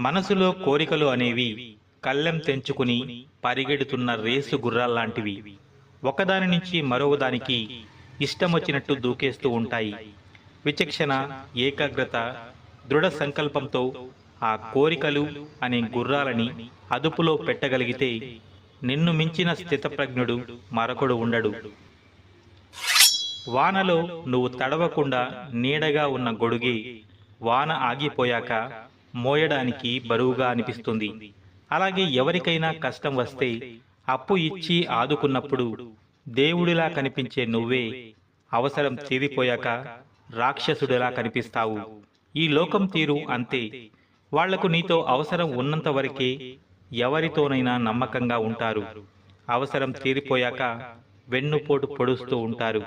మనసులో కోరికలు అనేవి కళ్ళెం తెంచుకుని పరిగెడుతున్న రేసు గుర్రాల్లాంటివి. ఒకదాని నుంచి మరొకదానికి దానికి ఇష్టమొచ్చినట్టు దూకేస్తూ ఉంటాయి. విచక్షణ ఏకాగ్రత దృఢ సంకల్పంతో ఆ కోరికలు అనే గుర్రాలని అదుపులో పెట్టగలిగితే నిన్ను మించిన స్థితప్రజ్ఞుడు మరొకడు ఉండడు. వానలో నువ్వు తడవకుండా నీడగా ఉన్న గొడుగే వాన ఆగిపోయాక మోయడానికి బరువుగా అనిపిస్తుంది. అలాగే ఎవరికైనా కష్టం వస్తే అప్పు ఇచ్చి ఆదుకున్నప్పుడు దేవుడిలా కనిపించే నువ్వే అవసరం తీరిపోయాక రాక్షసుడిలా కనిపిస్తావు. ఈ లోకం తీరు అంతే. వాళ్ళకు నీతో అవసరం ఉన్నంత వరకే ఎవరితోనైనా నమ్మకంగా ఉంటారు. అవసరం తీరిపోయాక వెన్నుపోటు పొడుస్తూ ఉంటారు.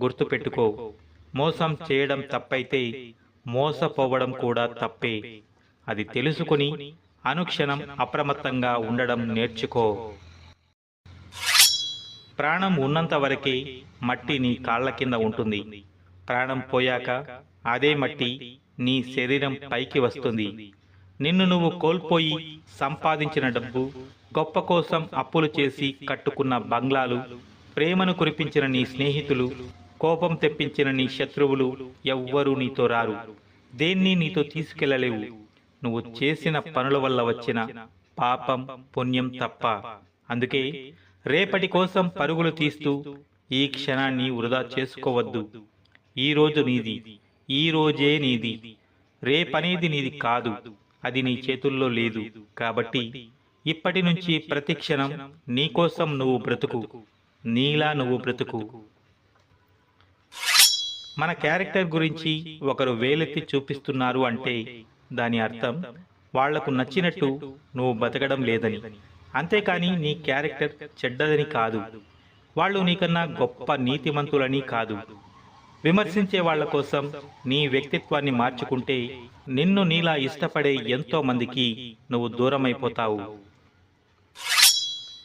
గుర్తుపెట్టుకో మోసం చేయడం తప్పైతే మోసపోవడం కూడా తప్పే. అది తెలుసుకుని అనుక్షణం అప్రమత్తంగా ఉండడం నేర్చుకో. ప్రాణం ఉన్నంత వరకే మట్టి నీ కాళ్ళ కింద ఉంటుంది. ప్రాణం పోయాక అదే మట్టి నీ శరీరం పైకి వస్తుంది. నిన్ను నువ్వు కోల్పోయి సంపాదించిన డబ్బు గొప్ప కోసం అప్పులు చేసి కట్టుకున్న బంగ్లాలు ప్రేమను కురిపించిన నీ స్నేహితులు కోపం తెప్పించిన నీ శత్రువులు ఎవ్వరూ నీతో రారు. దేన్ని నీతో తీసుకెళ్ళలేవు. నువ్వు చేసిన పనుల వల్ల వచ్చిన పాపం పుణ్యం తప్ప. అందుకే రేపటి కోసం పరుగులు తీస్తూ ఈ క్షణాన్ని వృధా చేసుకోవద్దు. ఈ రోజు నీది. ఈ రోజే నీది. రేపనేది నీది కాదు. అది నీ చేతుల్లో లేదు. కాబట్టి ఇప్పటి నుంచి ప్రతి క్షణం నీకోసం నువ్వు బ్రతుకు. నీలా నువ్వు బ్రతుకు. మన క్యారెక్టర్ గురించి ఒకరు వేలెత్తి చూపిస్తున్నారు అంటే దాని అర్థం వాళ్ళకు నచ్చినట్టు నువ్వు బతకడం లేదని. అంతేకాని నీ క్యారెక్టర్ చెడ్డదని కాదు. వాళ్ళు నీకన్నా గొప్ప నీతిమంతులని కాదు. విమర్శించే వాళ్ళ కోసం నీ వ్యక్తిత్వాన్ని మార్చుకుంటే నిన్ను నీలా ఇష్టపడే ఎంతో మందికి నువ్వు దూరమైపోతావు.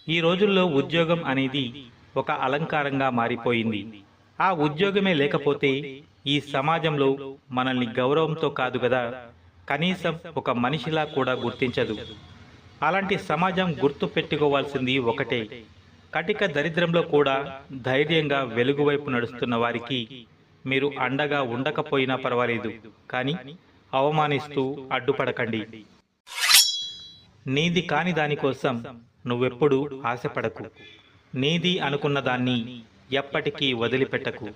ఈ రోజుల్లో ఉద్యోగం అనేది ఒక అలంకారంగా మారిపోయింది. ఆ ఉద్యోగమే లేకపోతే ఈ సమాజంలో మనల్ని గౌరవంతో కాదు కదా. కనీసం ఒక మనిషిలా కూడా గుర్తించదు. అలాంటి సమాజం గుర్తు పెట్టుకోవాల్సింది ఒకటే. కటిక దరిద్రంలో కూడా ధైర్యంగా వెలుగువైపు నడుస్తున్న వారికి మీరు అండగా ఉండకపోయినా పర్వాలేదు కానీ అవమానిస్తూ అడ్డుపడకండి. నీది కాని దానికోసం నువ్వెప్పుడు ఆశపడకు. నీది అనుకున్న దాన్ని ఎప్పటికీ వదిలిపెట్టకు.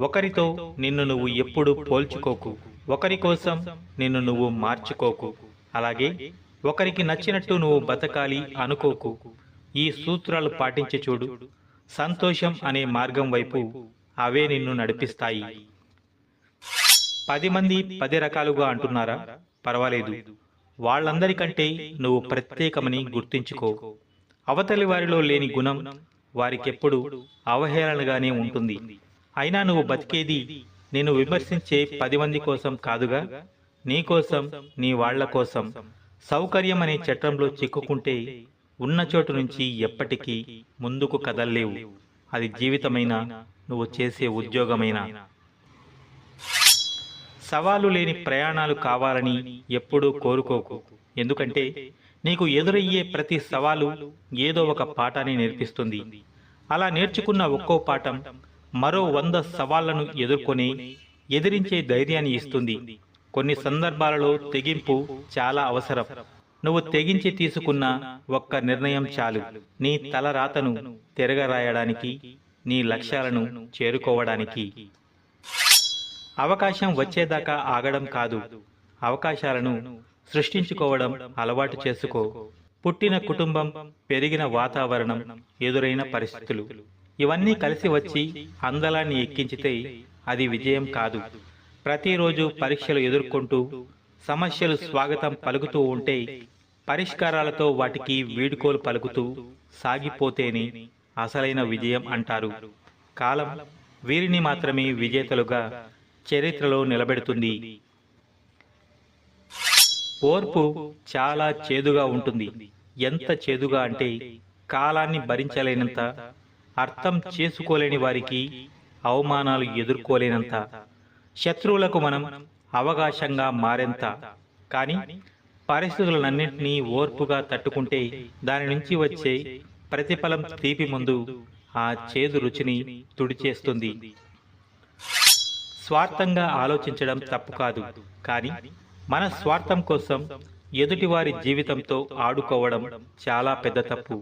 ఒకరితో నిన్ను నువ్వు ఎప్పుడు పోల్చుకోకు. ఒకరి కోసం నిన్ను నువ్వు మార్చుకోకు. అలాగే ఒకరికి నచ్చినట్టు నువ్వు బతకాలి అనుకోకు. ఈ సూత్రాలు పాటించి చూడు. సంతోషం అనే మార్గం వైపు అవే నిన్ను నడిపిస్తాయి. పది మంది పది రకాలుగా అంటున్నారా? పర్వాలేదు. వాళ్ళందరికంటే నువ్వు ప్రత్యేకమని గుర్తించుకో. అవతలి వారిలో లేని గుణం వారికెప్పుడు అవహేళనగానే ఉంటుంది. అయినా నువ్వు బతికేది నేను విమర్శించే పది మంది కోసం కాదుగా? నీ కోసం నీ వాళ్ళ కోసం. సౌకర్యం అనే చట్టంలో చిక్కుకుంటే ఉన్న చోటు నుంచి ఎప్పటికీ ముందుకు కదల్లేవు. అది జీవితమైనా నువ్వు చేసే ఉద్యోగమైనా. సవాలు లేని ప్రయాణాలు కావాలని ఎప్పుడూ కోరుకోకు. ఎందుకంటే నీకు ఎదురయ్యే ప్రతి సవాలు ఏదో ఒక పాఠాన్ని నేర్పిస్తుంది. అలా నేర్చుకున్న ఒక్కో పాఠం మరో వంద సవాళ్ళను ఎదుర్కొని ఎదిరించే ధైర్యాన్ని ఇస్తుంది. కొన్ని సందర్భాలలో తెగింపు చాలా అవసరం. నువ్వు తెగించి తీసుకున్న ఒక్క నిర్ణయం చాలు. నీ తలరాతను తిరగరాయడానికి నీ లక్ష్యాలను చేరుకోవడానికి. అవకాశం వచ్చేదాకా ఆగడం కాదు. అవకాశాలను సృష్టించుకోవడం అలవాటు చేసుకో. పుట్టిన కుటుంబం పెరిగిన వాతావరణం ఎదురైన పరిస్థితులు. ఇవన్నీ కలిసి వచ్చి అందలాన్ని ఎక్కించితే అది విజయం కాదు. ప్రతిరోజు పరీక్షలు ఎదుర్కొంటూ సమస్యలు స్వాగతం పలుకుతూ ఉంటే పరిష్కారాలతో వాటికి వీడుకోలు పలుకుతూ సాగిపోతేనే అసలైన విజయం అంటారు. కాలం వీరిని మాత్రమే విజేతలుగా చరిత్రలో నిలబెడుతుంది. ఓర్పు చాలా చేదుగా ఉంటుంది. ఎంత చేదుగా అంటే కాలాన్ని భరించలేనంత అర్థం చేసుకోలేని వారికి అవమానాలు ఎదుర్కోలేనంత. శత్రువులకు మనం అవకాశంగా మారేంత. కానీ పరిస్థితులన్నింటినీ ఓర్పుగా తట్టుకుంటే దాని నుంచి వచ్చే ప్రతిఫలం తీపి ముందు ఆ చేదు రుచిని తుడిచేస్తుంది. స్వార్థంగా ఆలోచించడం తప్పు కాదు. కానీ మన స్వార్థం కోసం ఎదుటివారి జీవితంతో ఆడుకోవడం చాలా పెద్ద తప్పు.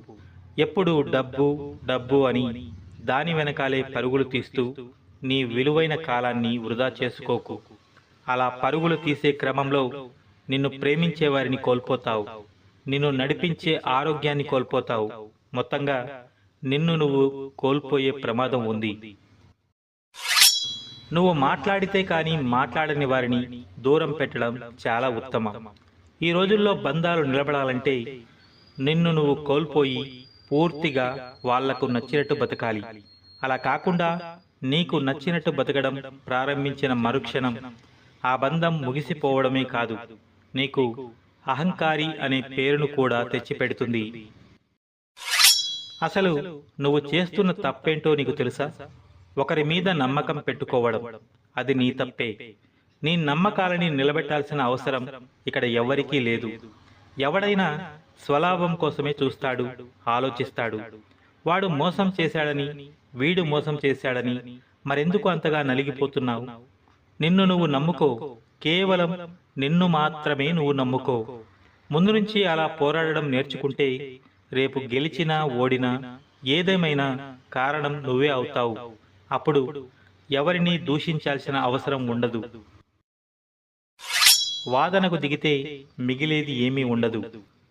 ఎప్పుడు డబ్బు డబ్బు అని దాని వెనకాలే పరుగులు తీస్తూ నీ విలువైన కాలాన్ని వృధా చేసుకోకు. అలా పరుగులు తీసే క్రమంలో నిన్ను ప్రేమించే వారిని కోల్పోతావు. నిన్ను నడిపించే ఆరోగ్యాన్ని కోల్పోతావు. మొత్తంగా నిన్ను నువ్వు కోల్పోయే ప్రమాదం ఉంది. నువ్వు మాట్లాడితే కానీ మాట్లాడని వారిని దూరం పెట్టడం చాలా ఉత్తమం. ఈ రోజుల్లో బంధాలు నిలబడాలంటే నిన్ను నువ్వు కోల్పోయి పూర్తిగా వాళ్ళకు నచ్చినట్టు బతకాలి. అలా కాకుండా నీకు నచ్చినట్టు బతకడం ప్రారంభించిన మరుక్షణం. ఆ బంధం ముగిసిపోవడమే కాదు. నీకు అహంకారి అనే పేరును కూడా తెచ్చిపెడుతుంది. అసలు నువ్వు చేస్తున్న తప్పేంటో నీకు తెలుసా? ఒకరి మీద నమ్మకం పెట్టుకోవడం. అది నీ తప్పే. నీ నమ్మకాలని నిలబెట్టాల్సిన అవసరం ఇక్కడ ఎవరికీ లేదు. ఎవడైనా స్వలాభం కోసమే చూస్తాడు ఆలోచిస్తాడు. వాడు మోసం చేశాడని వీడు మోసం చేశాడని మరెందుకు అంతగా నలిగిపోతున్నావు? నిన్ను నువ్వు నమ్ముకో. కేవలం నిన్ను మాత్రమే నువ్వు నమ్ముకో. ముందు నుంచి అలా పోరాడడం నేర్చుకుంటే రేపు గెలిచినా ఓడినా ఏదేమైనా కారణం నువ్వే అవుతావు. అప్పుడు ఎవరిని దూషించాల్సిన అవసరం ఉండదు. వాదనకు దిగితే మిగిలేది ఏమీ ఉండదు.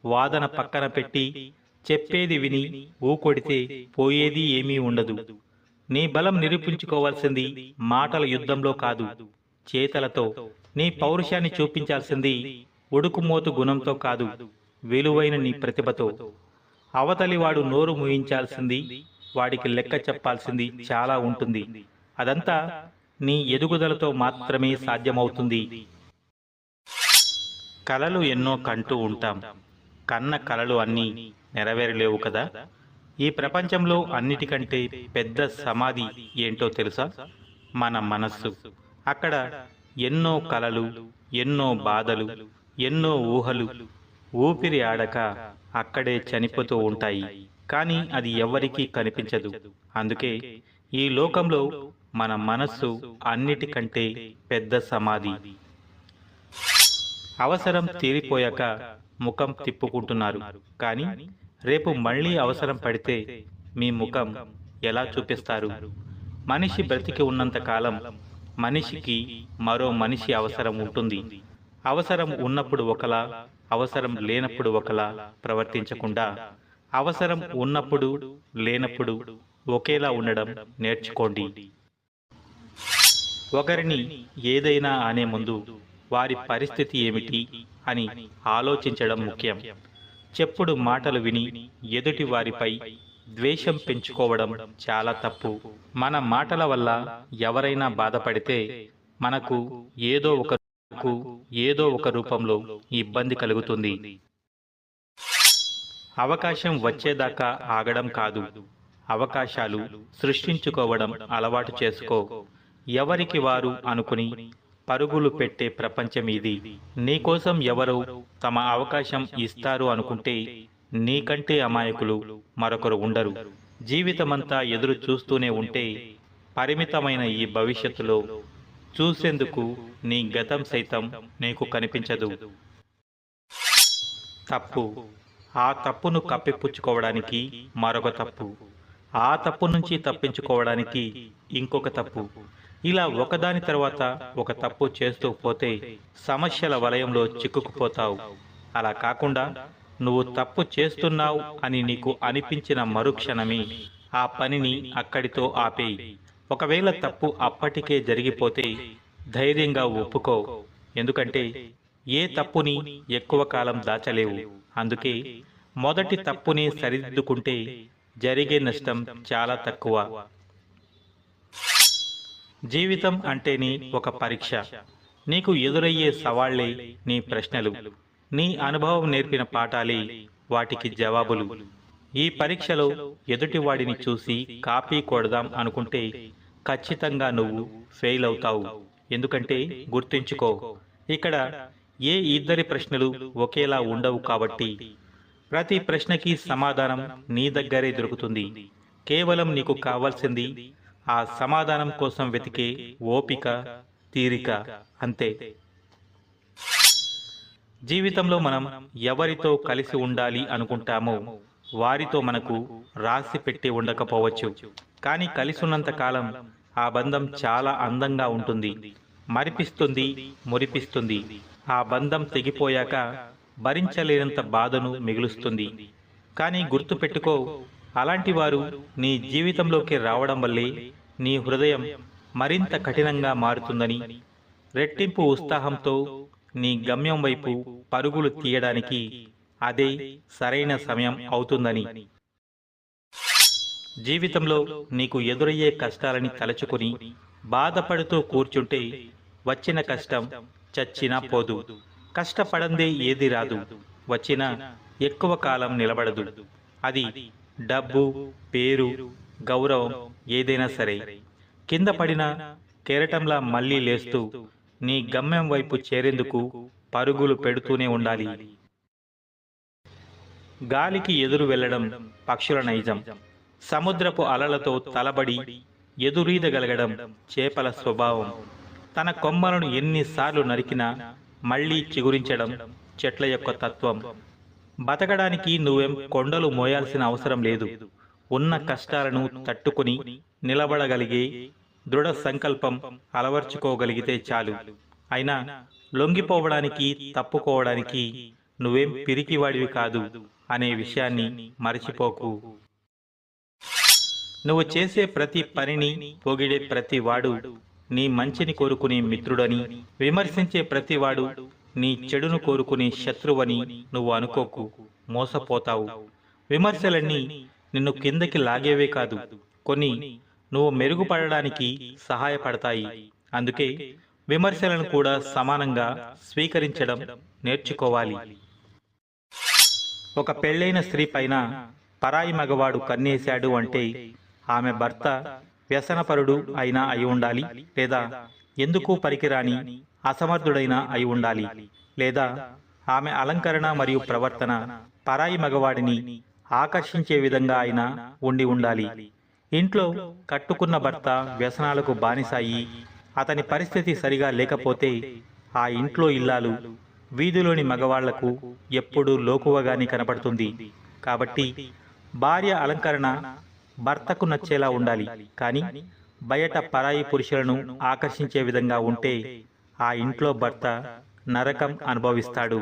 వాదన పక్కన పెట్టి చెప్పేది విని ఊకొడితే పోయేది ఏమీ ఉండదు. నీ బలం నిరూపించుకోవాల్సింది మాటల యుద్ధంలో కాదు. చేతలతో నీ పౌరుషాన్ని చూపించాల్సింది ఉడుకుమోతు గుణంతో కాదు విలువైన నీ ప్రతిభతో. అవతలి వాడు నోరు ముయించాల్సింది వాడికి లెక్క చెప్పాల్సింది చాలా ఉంటుంది. అదంతా నీ ఎదుగుదలతో మాత్రమే సాధ్యమవుతుంది. కలలు ఎన్నో కంటూ ఉంటాం. కన్న కలలు అన్నీ నెరవేరలేవు కదా? ఈ ప్రపంచంలో అన్నిటికంటే పెద్ద సమాధి ఏంటో తెలుసా? మన మనస్సు. అక్కడ ఎన్నో కలలు ఎన్నో బాధలు ఎన్నో ఊహలు. ఊపిరి ఆడక అక్కడే చనిపోతూ ఉంటాయి. కానీ అది ఎవరికీ కనిపించదు. అందుకే ఈ లోకంలో మన మనస్సు అన్నిటికంటే పెద్ద సమాధి. అవసరం తీరిపోయాక ముఖం తిప్పుకుంటున్నారు. కానీ రేపు మళ్ళీ అవసరం పడితే మీ ముఖం ఎలా చూపిస్తారు? మనిషి బ్రతికి ఉన్నంత కాలం మనిషికి మరో మనిషి అవసరం ఉంటుంది. అవసరం ఉన్నప్పుడు ఒకలా అవసరం లేనప్పుడు ఒకలా ప్రవర్తించకుండా అవసరం ఉన్నప్పుడు లేనప్పుడు ఒకేలా ఉండడం నేర్చుకోండి. ఒకరిని ఏదైనా అనే ముందు వారి పరిస్థితి ఏమిటి అని ఆలోచించడం ముఖ్యం. చెప్పుడు మాటలు విని ఎదుటి వారిపై ద్వేషం పెంచుకోవడం చాలా తప్పు. మన మాటల వల్ల ఎవరైనా బాధపడితే మనకు ఏదో ఒక ఏదో ఒక రూపంలో ఇబ్బంది కలుగుతుంది. అవకాశం వచ్చేదాకా ఆగడం కాదు. అవకాశాలు సృష్టించుకోవడం అలవాటు చేసుకో. ఎవరికి వారు అనుకుని పరుగులు పెట్టే ప్రపంచం ఇది నీకోసం ఎవరు తమ అవకాశం ఇస్తారు అనుకుంటే నీకంటే అమాయకులు మరొకరు ఉండరు. జీవితమంతా ఎదురు చూస్తూనే ఉంటే పరిమితమైన ఈ భవిష్యత్తులో చూసేందుకు నీ గతం సైతం నీకు కనిపించదు. తప్పు. ఆ తప్పును కప్పిపుచ్చుకోవడానికి మరొక తప్పు. ఆ తప్పు నుంచి తప్పించుకోవడానికి ఇంకొక తప్పు. ఇలా ఒకదాని తర్వాత ఒక తప్పు చేస్తూ పోతే సమస్యల వలయంలో చిక్కుకుపోతావు. అలా కాకుండా నువ్వు తప్పు చేస్తున్నావు అని నీకు అనిపించిన మరుక్షణమే ఆ పనిని అక్కడితో ఆపేయి. ఒకవేళ తప్పు అప్పటికే జరిగిపోతే ధైర్యంగా ఒప్పుకో. ఎందుకంటే ఏ తప్పుని ఎక్కువ కాలం దాచలేవు. అందుకే మొదటి తప్పుని సరిదిద్దుకుంటే జరిగే నష్టం చాలా తక్కువ. జీవితం అంటేనే ఒక పరీక్ష. నీకు ఎదురయ్యే సవాళ్ళే నీ ప్రశ్నలు. నీ అనుభవం నేర్పిన పాఠాలే వాటికి జవాబులు. ఈ పరీక్షలో ఎదుటివాడిని చూసి కాపీ కొడదాం అనుకుంటే ఖచ్చితంగా నువ్వు ఫెయిల్ అవుతావు. ఎందుకంటే గుర్తుంచుకో ఇక్కడ ఏ ఇద్దరి ప్రశ్నలు ఒకేలా ఉండవు కాబట్టి ప్రతి ప్రశ్నకి సమాధానం నీ దగ్గరే దొరుకుతుంది. కేవలం నీకు కావాల్సింది ఆ సమాధానం కోసం వెతికే ఓపిక తీరిక అంతే. జీవితంలో మనం ఎవరితో కలిసి ఉండాలి అనుకుంటామో వారితో మనకు రాసి పెట్టి ఉండకపోవచ్చు. కానీ కలిసున్నంత కాలం ఆ బంధం చాలా అందంగా ఉంటుంది. మరిపిస్తుంది మురిపిస్తుంది. ఆ బంధం తెగిపోయాక భరించలేనంత బాధను మిగులుస్తుంది. కానీ గుర్తుపెట్టుకో అలాంటి వారు నీ జీవితంలోకి రావడం వల్లే నీ హృదయం మరింత కఠినంగా మారుతుందని రెట్టింపు ఉత్సాహంతో నీ గమ్యం వైపు పరుగులు తీయడానికి అదే సరైన సమయం అవుతుందని. జీవితంలో నీకు ఎదురయ్యే కష్టాలని తలచుకుని బాధపడుతూ కూర్చుంటే వచ్చిన కష్టం చచ్చినా పోదు. కష్టపడందే ఏది రాదు. వచ్చినా ఎక్కువ కాలం నిలబడదు. అది డబ్బు పేరు గౌరవం ఏదైనా సరే. కింద పడిన కెరటంలా మళ్ళీ లేస్తూ నీ గమ్యం వైపు చేరేందుకు పరుగులు పెడుతూనే ఉండాలి. గాలికి ఎదురు వెళ్ళడం పక్షుల నైజం. సముద్రపు అలలతో తలబడి ఎదురీదగలగడం చేపల స్వభావం. తన కొమ్మలను ఎన్నిసార్లు నరికినా మళ్ళీ చిగురించడం చెట్ల యొక్క తత్వం. బతకడానికి నువ్వేం కొండలు మోయాల్సిన అవసరం లేదు. ఉన్న కష్టాలను తట్టుకుని నిలబడగలిగే దృఢ సంకల్పం అలవర్చుకోగలిగితే చాలు. అయినా లొంగిపోవడానికి తప్పుకోవడానికి నువ్వేం పిరికివాడివి కాదు అనే విషయాన్ని మరచిపోకు. నువ్వు చేసే ప్రతి పనిని పొగిడే ప్రతి వాడు నీ మంచిని కోరుకునే మిత్రుడని విమర్శించే ప్రతివాడు నీ చెడును కోరుకునే శత్రువని నువ్వు అనుకోకు మోసపోతావు. విమర్శలన్నీ నిన్ను కిందకి లాగేవే కాదు. కొన్ని నువ్వు మెరుగుపడడానికి సహాయపడతాయి. అందుకే విమర్శలను కూడా సమానంగా స్వీకరించడం నేర్చుకోవాలి. ఒక పెళ్ళైన స్త్రీ పైన పరాయి మగవాడు కన్నేశాడు అంటే ఆమె భర్త వ్యసనపరుడు అయినా అయి ఉండాలి లేదా ఎందుకు పనికిరాని అసమర్థుడైనా అయి ఉండాలి. లేదా ఆమె అలంకరణ మరియు ప్రవర్తన పరాయి మగవాడిని ఆకర్షించే విధంగా అయినా ఉండి ఉండాలి. ఇంట్లో కట్టుకున్న భర్త వ్యసనాలకు బానిసాయి. అతని పరిస్థితి సరిగా లేకపోతే ఆ ఇంట్లో ఇల్లాలు వీధిలోని మగవాళ్ళకు ఎప్పుడూ లోకువగానే కనపడుతుంది. కాబట్టి భార్య అలంకరణ భర్తకు నచ్చేలా ఉండాలి. కానీ బయట పరాయి పురుషులను ఆకర్షించే విధంగా ఉంటే ఆ ఇంట్లో భర్త నరకం అనుభవిస్తాడు.